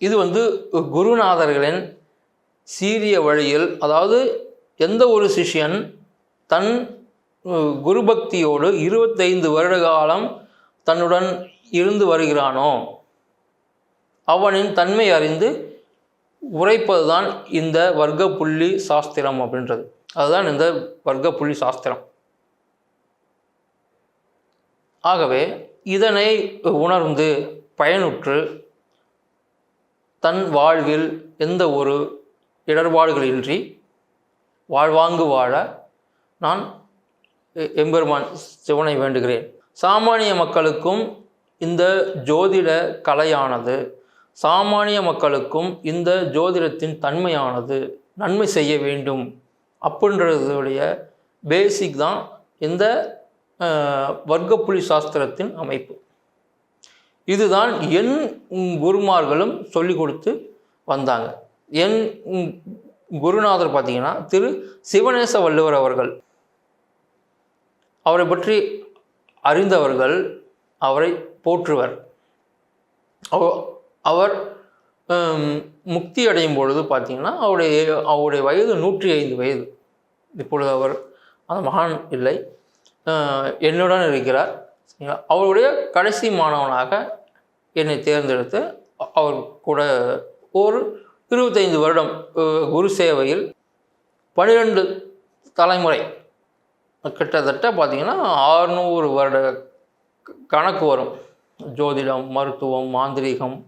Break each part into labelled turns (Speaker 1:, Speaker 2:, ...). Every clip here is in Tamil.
Speaker 1: இது வந்து குருநாதர்களின் சீரிய வழியில் அதாவது எந்த ஒரு சிஷ்யன் தன் குருபக்தியோடு குரு பக்தியோடு இருபத்தைந்து வருட காலம் தன்னுடன் இருந்து வருகிறானோ அவனின் தன்மை அறிந்து உரைப்பதுதான் இந்த வர்க்க புள்ளி சாஸ்திரம் அப்படின்றது. அதுதான் இந்த வர்க்க புள்ளி சாஸ்திரம். ஆகவே இதனை உணர்ந்து பயனுற்று தன் வாழ்வில் எந்த ஒரு இடர்பாடுகளின்றி வாழ்வாங்கு வாழ நான் எம்பெருமான் சிவனை வேண்டுகிறேன். சாமானிய மக்களுக்கும் இந்த ஜோதிட கலையானது சாமானிய மக்களுக்கும் இந்த ஜோதிடத்தின் தன்மையானது நன்மை செய்ய வேண்டும் அப்படின்றதுடைய பேசிக் தான் இந்த வர்க்கப்புலி சாஸ்திரத்தின் அமைப்பு. இதுதான் என் குருமார்களும் சொல்லிக் கொடுத்து வந்தாங்க. என் குருநாதர் பார்த்தீங்கன்னா திரு சிவநேச வள்ளுவர் அவர்கள். அவரை பற்றி அறிந்தவர்கள் அவரை போற்றுவர். அவர் முக்தி அடையும் பொழுது பார்த்தீங்கன்னா அவருடைய அவருடைய வயது நூற்றி ஐந்து வயது. இப்பொழுது அவர் அந்த மகான் இல்லை. என்னுடன் இருக்கிறார். அவருடைய கடைசி மாணவனாக என்னை தேர்ந்தெடுத்து அவர் கூட ஒரு இருபத்தைந்து வருடம் குரு சேவையில் பன்னிரெண்டு தலைமுறை கிட்டத்தட்ட பார்த்தீங்கன்னா ஆறுநூறு வருட க- கணக்கு வரும். ஜோதிடம் மருத்துவம் மாந்திரீகம்.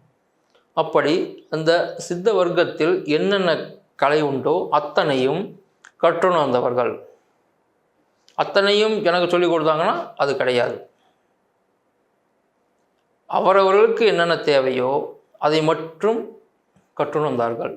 Speaker 1: அப்படி அந்த சித்த வர்க்கத்தில் என்னென்ன கலை உண்டோ அத்தனையும் கற்றுணர்ந்தவர்கள். அத்தனையும் எனக்கு சொல்லிக் கொடுத்தாங்கன்னா அது கிடையாது. அவரவர்களுக்கு என்னென்ன தேவையோ அதை மட்டும் கற்றுணர்ந்தார்கள்.